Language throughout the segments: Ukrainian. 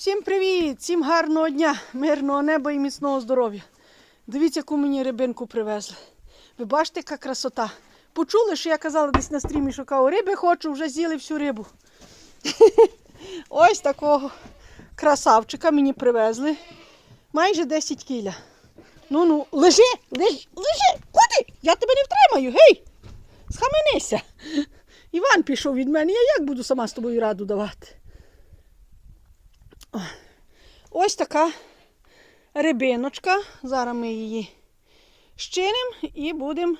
Всім привіт! Всім гарного дня, мирного неба і міцного здоров'я. Дивіться, яку мені рибинку привезли. Ви бачите, яка красота. Почули, що я казала десь на стрімі, що кажу, риби хочу, вже з'їли всю рибу. Ось такого красавчика мені привезли. Майже 10 кіля. Ну ну, лежи, лежи, лежи. Куди? Я тебе не втримаю, гей! Схаменися. Іван пішов від мене, я як буду сама з тобою раду давати? Ось така рибиночка. Зараз ми її щинимо і будемо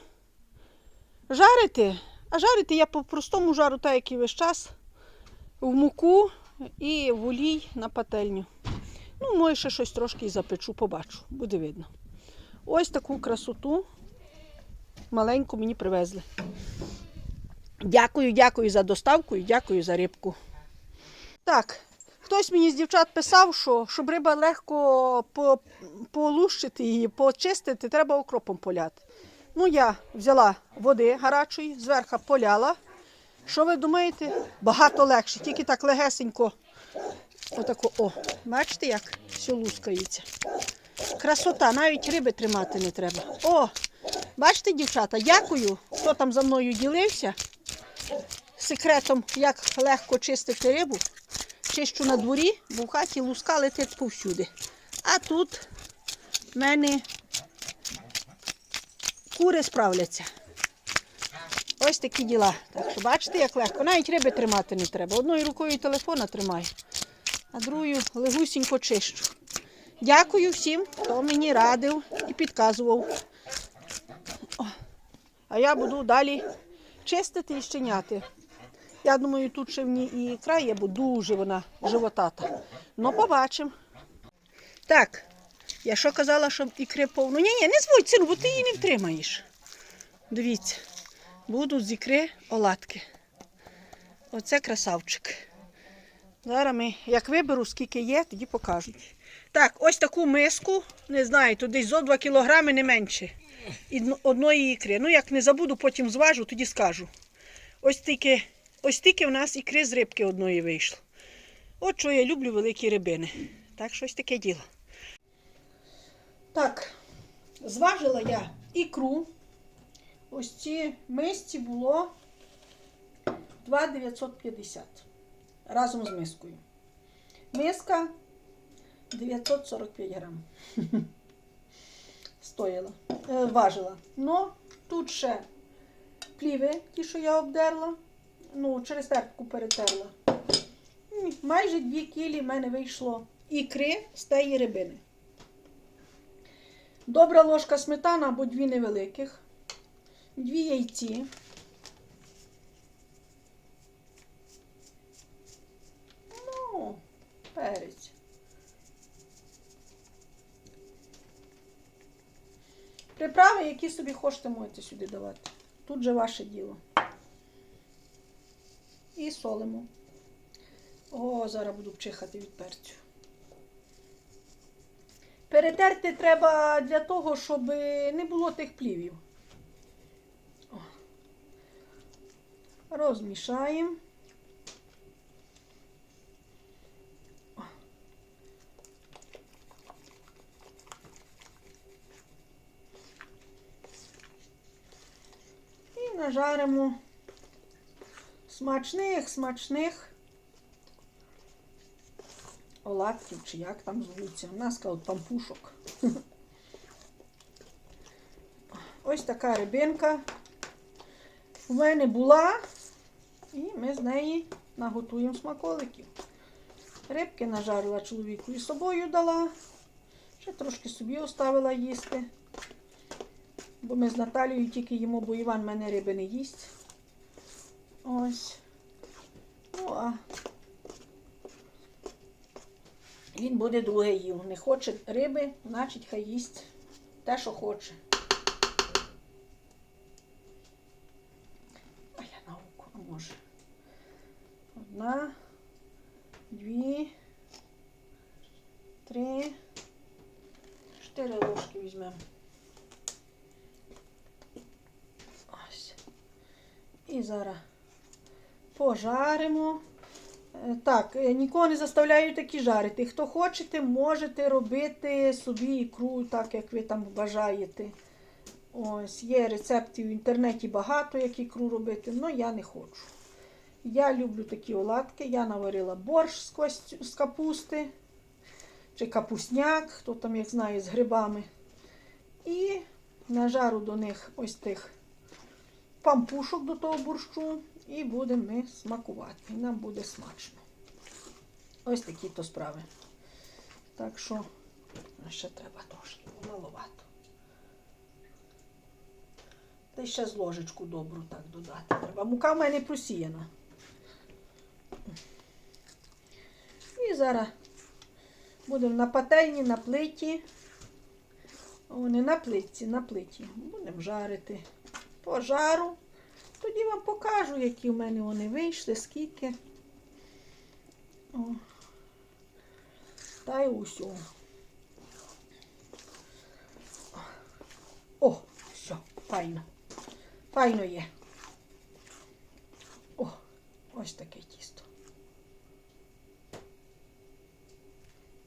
жарити. А жарити я по простому жару, так як і весь час, в муку і в олій на пательню. Ну, може, ще щось трошки запечу, побачу, буде видно. Ось таку красоту маленьку мені привезли. Дякую, дякую за доставку і дякую за рибку. Так, хтось мені з дівчат писав, що щоб риба легко полущити її, почистити, треба окропом поляти. Ну, я взяла води гарячої, зверху поляла. Що ви думаєте? Багато легше, тільки так легесенько. Отако, о, бачите, як все лускається. Красота, навіть риби тримати не треба. О, бачите, дівчата, дякую, хто там за мною ділився секретом, як легко чистити рибу. Чищу на дворі, бо в хаті луска летить повсюди. А тут в мене кури справляться. Ось такі діла. Так що бачите, як легко. Навіть риби тримати не треба. Одною рукою телефона тримаю, а другою легусінько чищу. Дякую всім, хто мені радив і підказував. О, А я буду далі чистити і щеняти. Я думаю, тут ще в ній і ікра є, бо дуже вона животата. Ну, побачимо. Так, я що казала, щоб ікри повно. Ні, ні, не зводь, сину, бо ти її не втримаєш. Дивіться, будуть з ікри оладки. Оце красавчик. Зараз ми, як виберу, скільки є, тоді покажуть. Так, ось таку миску, не знаю, тут десь зо 2 кілограми не менше. І дно- одної ікри. Ну, як не забуду, потім зважу, тоді скажу. Ось тільки, ось тільки в нас ікри з рибки одної вийшло. От що я люблю великі рибини. Так, щось таке діло. Так, зважила я ікру. Ось ці мисці було 2,950 разом з мискою. Миска 945 грам. Стояла, е, важила. Ну, тут ще пліви, ті, що я обдерла, ну, через терпку перетерла. Майже 2 кілі в мене вийшло ікри з тієї рибини. Добра ложка сметана або дві невеликих, дві яйці. Ну, перець. Приправи, які собі хочете, можете сюди давати. Тут же ваше діло. І солимо. О, зараз буду чихати від перцю. Перетерти треба для того, щоб не було тих плівів. О. Розмішаємо. Нажаримо смачних, смачних оладків, чи як там звуться. У нас кажуть пампушок. Ось така рибинка у мене була, і ми з неї наготуємо смаколиків. Рибки нажарила чоловіку і собою дала. Ще трошки собі оставила їсти. Бо ми з Наталією тільки їмо, бо Іван мене риби не їсть. Ось. Ну, а він буде друге їв. Не хоче риби, значить хай їсть те, що хоче. А я на око, може. Одна, дві, три, чотири ложки візьмемо. Ось. І зараз пожаримо Е, Так, е, нікого не заставляю такі жарити. Хто хочете, можете робити собі ікру, так як ви там вважаєте. Ось, є рецептів в інтернеті багато, як ікру робити, але я не хочу. Я люблю такі оладки. Я наварила борщ з, кость- з капусти чи капусняк, хто там як знає, з грибами. І нажару до них ось тих пампушок до того борщу і будемо ми смакувати. І нам буде смачно. Ось такі то справи. Так що ще треба трошки маловато. Та ще з ложечку добру так додати треба. Мука в мене просіяна. І зараз будемо на пательні, на плиті. О, не на плитці, на плиті. Будемо жарити по жару. Тоді вам покажу, які в мене вони вийшли, скільки. О. Та й усьо. О, все, файно. Файно є. О, ось таке тісто.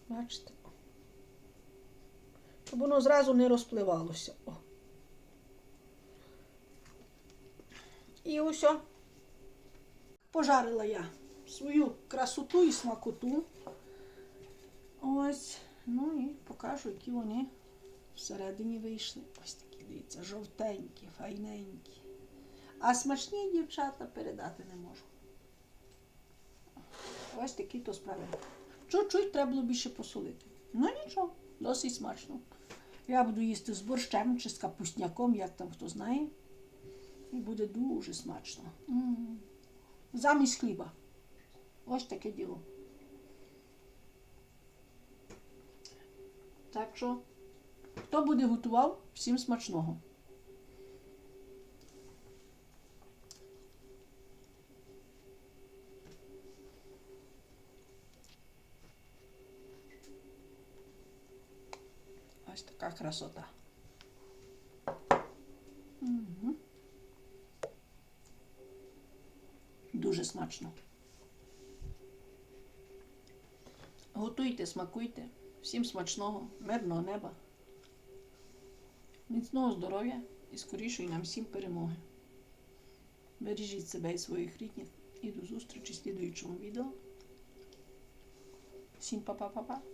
Бачите? Щоб воно зразу не розпливалося. О. І усе. Пожарила я свою красоту і смакоту. Ось. Ну і покажу, які вони всередині вийшли. Ось такі, дивіться, жовтенькі, файненькі. А смачні дівчата передати не можу. Ось такі то справи. Чуть-чуть треба було більше посолити. Ну нічого, досить смачно. Я буду їсти з борщем чи з капустняком, як там хто знає. І буде дуже смачно. М. Замість хліба. Ось таке діло. Так що, хто буде готував, всім смачного. Ось така красота. Мгм. Дуже смачно. Готуйте, смакуйте. Всім смачного, мирного неба, міцного здоров'я і скорішої нам всім перемоги. Бережіть себе і своїх рідних і до зустрічі в слідуючому відео. Всім па-па-па-па.